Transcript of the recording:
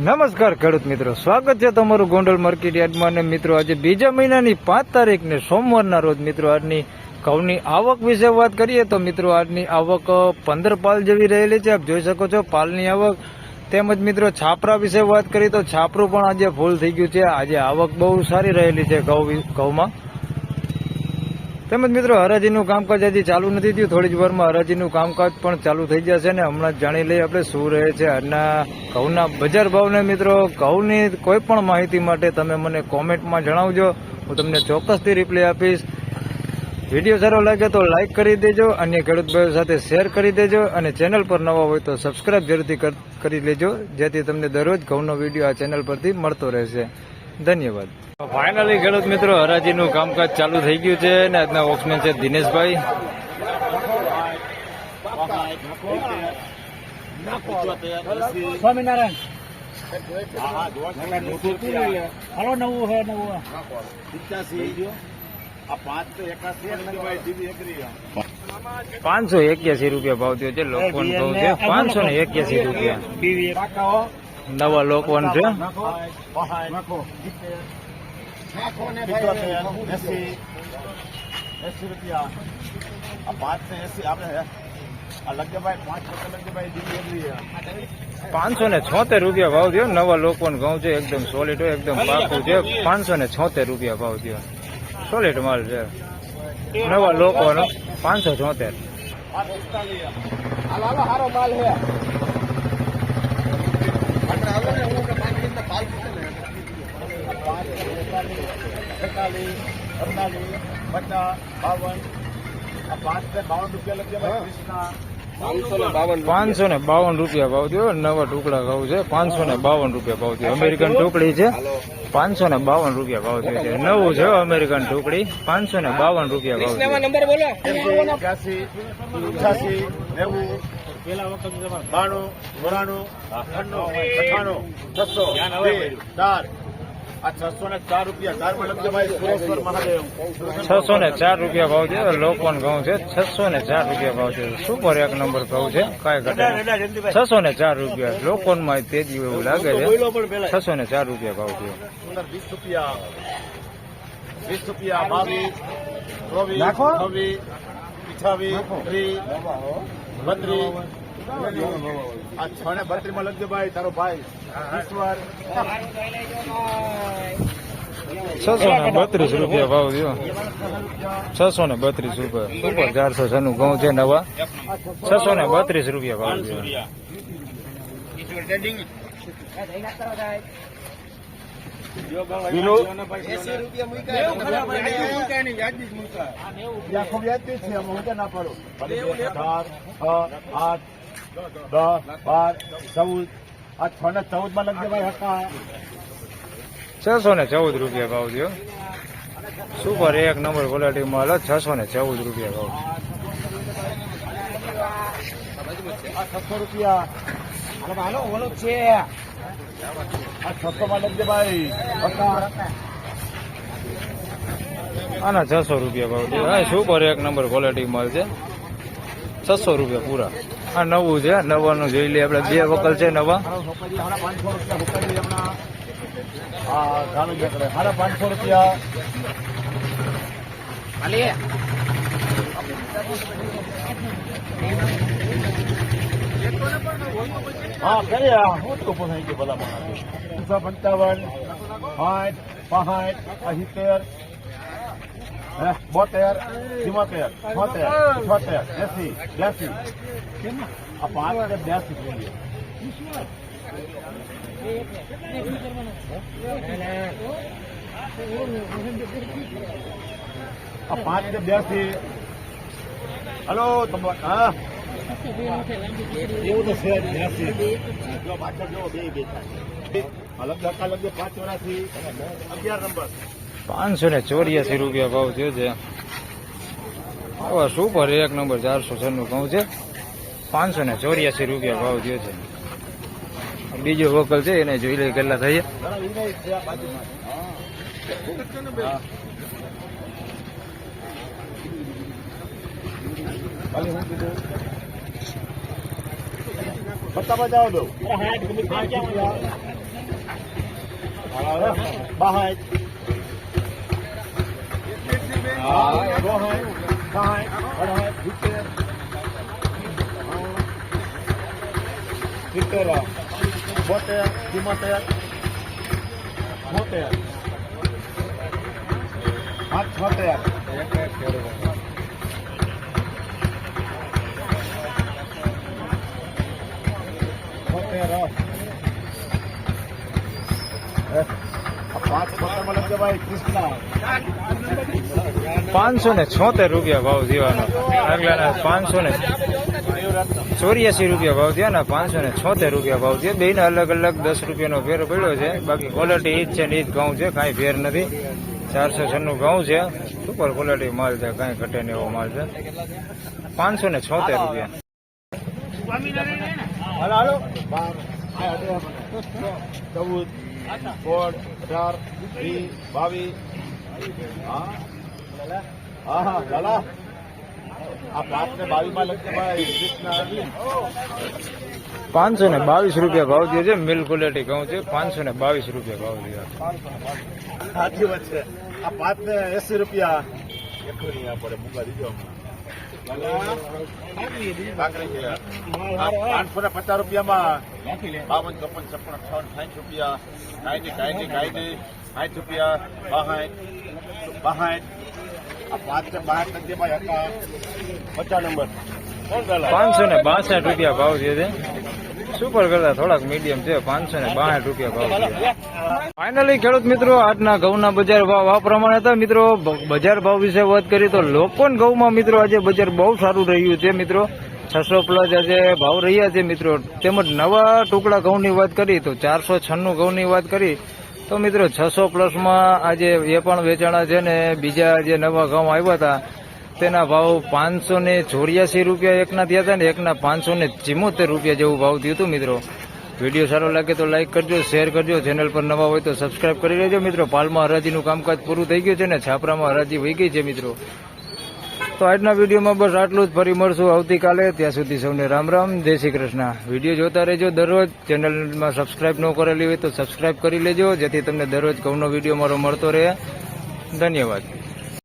નમસ્કાર ખેડૂત મિત્રો. સ્વાગત છે તમારું ગોંડલ માર્કેટ યાર્ડમાં અને મિત્રો, આજે બીજા મહિનાની પાંચ તારીખને સોમવારના રોજ મિત્રો, આજની ઘઉંની આવક વિશે વાત કરીએ તો મિત્રો, આજની આવક પંદર પાલ જેવી રહેલી છે. આપ જોઈ શકો છો પાલની આવક. તેમજ મિત્રો, છાપરા વિશે વાત કરીએ તો છાપરું પણ આજે ફૂલ થઈ ગયું છે. આજે આવક બહુ સારી રહેલી છે ઘઉં ઘઉંમાં. તેમજ મિત્રો, હરાજીનું કામકાજ હજી ચાલુ નથી થયું. થોડી જ વારમાં હરાજીનું કામકાજ પણ ચાલુ થઈ જશે ને હમણાં જાણી લઈએ આપણે શું રહે છે આજના ઘઉંના બજાર ભાવને મિત્રો. ઘઉંની કોઈ પણ માહિતી માટે તમે મને કોમેન્ટમાં જણાવજો. હું તમને ચોક્કસથી રિપ્લાય આપીશ. વીડિયો સારો લાગે તો લાઈક કરી દેજો, અન્ય ખેડૂત ભાઈઓ સાથે શેર કરી દેજો અને ચેનલ પર નવા હોય તો સબસ્ક્રાઇબ જરૂરથી કરી લેજો, જેથી તમને દરરોજ ઘઉંનો વીડિયો આ ચેનલ પરથી મળતો રહેશે. ધન્યવાદ. ફાઇનલી ખેડૂત મિત્રો હરાજીનું કામકાજ ચાલુ થઈ ગયું છે અને આજના વોક્સમેન છે દિનેશભાઈ. સ્વામિનારાયણ. હલો નવું હે નવું પાંચસો એક્યાસી રૂપિયા ભાવ થયો છે લોકો છે પાંચસો ને એક્યાસી રૂપિયા. બીવી નવા લોકવન છે. એસી ને પાંચસો ને છોતેર રૂપિયા ભાવ થયો. નવા લોકવન ઘઉં છે એકદમ સોલિડ હોય, એકદમ પાકું છે. પાંચસો ને છોતેર રૂપિયા ભાવ થયો. સોલિડ માલ છે. નવા લોકવન પાંચસો છોતેર. હારો માલ હે પચાસ બાવન ને બાવન રૂપિયા ભાવ થયો નવા ટુકડા ખાવ છે પાંચસો ને બાવન રૂપિયા ભાવ થયો. અમેરિકન ટુકડી છે પાંચસો ને બાવન રૂપિયા ભાવ થયો છે. નવું છે અમેરિકન ટુકડી પાંચસો ને બાવન રૂપિયા ભાવ નંબર બોલો. એક્યાસી વખત બાણું ચોરાણું અઠ્ઠાણું અઠ્ઠાણું છસો બે ચાર. છસો ને ચાર રૂપિયા ભાવ છે લોકવન ઘઉં છે છસો ને ચાર રૂપિયા ભાવ છે. સુપર એક નંબર ઘઉં છે કઈ ઘટે છસો ને ચાર રૂપિયા લોકવનમાં તેજી એવું લાગે છે. છસો ને ચાર રૂપિયા ભાવ છે. વીસ રૂપિયા. વીસ રૂપિયા બાવીસ છવ્વીસ ત્રીસ બત્રીસ. આ છ ને બત્રીસમાં લખજો ભાઈ તારો ભાઈ. ઈશ્વર. છસો ને બત્રીસ રૂપિયા ભાવ થયો. છસો ને બત્રીસ રૂપિયા. સુપર ચારસો છનું ઘઉં છે નવા. છસો ને બત્રીસ રૂપિયા ભાવ થયો. વ્યાજબી છે. આમાં હું ના પાડું? અઢાર છ આઠ દસ બાર ચૌદ. આ છ ને ચૌદમાં લખજો ભાઈ હકા છસો ને ચૌદ રૂપિયા ભાવ થયો. સુપર એક નંબર ક્વોલિટી માલ છસો ને ચૌદ રૂપિયા ભાવ. આ છસો રૂપિયા. હાલો ઓલો છે. આ છસો માં લખજો ભાઈ આના છસો રૂપિયા ભાવ છે. હા સુપર એક નંબર ક્વોલિટી માલ છે. છસો રૂપિયા પૂરા. આ નવું છે નવાનું જોઈ લઈએ આપણે. બે વકલ છે નવા. સાડા પાંચસો રૂપિયા હા કરીએ હું તો પૂછાઈ ગયું ભલા પંચાવન સાઠ પાંસઠ સિત્તેર બોતેર, ચુમોતેર, છોતેર છોતેર એસી બ્યાસી આ પાંચ વાગે બ્યાસી જોઈએ. આ પાંચ ને બ્યાસી હલો તમે હા. એવું તો છે બ્યાસી જો પાછળ જો, બે બે અલગ ધક્કા લગજો પાંચ ચોરાસી. અગિયાર નંબર. પાંચસો ને ચોર્યાસી રૂપિયા ભાવ થયો છે. હવે સુપર એક નંબર ચારસો છન્નું ઘઉં છે. પાંચસો ને ચોર્યાસી રૂપિયા ભાવ થયો છે. બીજો વકલ છે એને જોઈ લઈ કેટલા થઈએ જરા વિનય છે આ બાજુમાં હા. ખાલી હું. કીધું પત્તામાં જાઓ દો અરે સિત્તેર બોતેર ચુમ્મોતેર બોતેર પાંચ છોતેર છોતેર પાંચસો ને છોતેર રૂપિયા ભાવ દેવાનો આગલાના પાંચસો ને ચોર્યાસી રૂપિયા ભાવ થયો ને પાંચસો ને છોતેર રૂપિયા ભાવ થયા. બેને અલગ અલગ દસ રૂપિયાનો ફેર પડ્યો છે. બાકી ક્વોલિટી ઈ જ છે ને એ જ ઘઉં છે કાંઈ ફેર નથી. ચારસો છન્નું ઘઉં છે. સુપર ક્વોલિટી માલ છે કાંઈ ઘટે ને એવો માલ છે. પાંચસો ને છોતેર રૂપિયા. હાલો હાલો. ચૌદ. સોળ અઢાર વીસ બાવીસ. હા. હા લાલા. આ પાંચ ને બાવીસમાં લખશે પાંચસો ને બાવીસ રૂપિયા ભાવ થયો છે મિલ ક્વોલિટી ઘઉં છે પાંચસો ને બાવીસ રૂપિયા ભાવ થયો સાચી વાત છે. આ પાંચ ને એસી રૂપિયા નહીં પડે મૂકા દીધો પાંચસો ને પચાસ રૂપિયામાં બાવન, ચોપન, છપ્પન, અઠાવન સાઠ રૂપિયા. કાંઈ કાંઈ કાંઈ સાઠ રૂપિયા. બાહાઠ બાહાઠ. આ પાંચ ને હતા પચાસ નંબર. પાંચસો ને બાસઠ રૂપિયા ભાવ છે સુપર કરતા થોડાક મીડિયમ છે, પાંચસો ને બાસઠ રૂપિયા ભાવ ફાઇનલી ખેડૂત મિત્રો, આજના ઘઉંના બજાર ભાવ. આ પ્રમાણે હતા. મિત્રો બજાર ભાવ વિશે વાત કરીએ તો લોકોન ઘઉંમાં મિત્રો, આજે બજાર બહુ સારું રહ્યું છે, મિત્રો. છસો પ્લસ આજે ભાવ રહ્યા છે, મિત્રો. તેમજ નવા ટુકડા ઘઉંની વાત કરી તો ચારસો છન્નું ઘઉંની વાત કરી તો મિત્રો, છસો પ્લસમાં આજે એ પણ વેચાણા છે ને બીજા જે નવા ઘઉં આવ્યા હતા તેના ભાવ પાંચસો ને ચોર્યાસી રૂપિયા એકના થયા હતા ને એકના પાંચસો ને ચિમોતેર રૂપિયા જેવું ભાવ થયું હતું, મિત્રો. વીડિયો સારો લાગે તો લાઇક કરજો, શેર કરજો, ચેનલ પર નવા હોય તો સબસ્ક્રાઇબ કરી લેજો, મિત્રો. પાલમાં હરાજીનું કામકાજ પૂરું થઈ ગયું છે ને છાપરામાં હરાજી વહી ગઈ છે, મિત્રો. તો આજના વિડીયોમાં બસ આટલું જ. ફરી મળશું આવતીકાલે. ત્યાં સુધી સૌને રામ રામ. જય શ્રી કૃષ્ણ. વીડિયો જોતા રહેજો દરરોજ. ચેનલમાં સબસ્ક્રાઇબ ન કરેલી હોય તો સબસ્ક્રાઇબ કરી લેજો, જેથી તમને દરરોજ ઘઉંનો વીડિયો મારો મળતો રહે. ધન્યવાદ.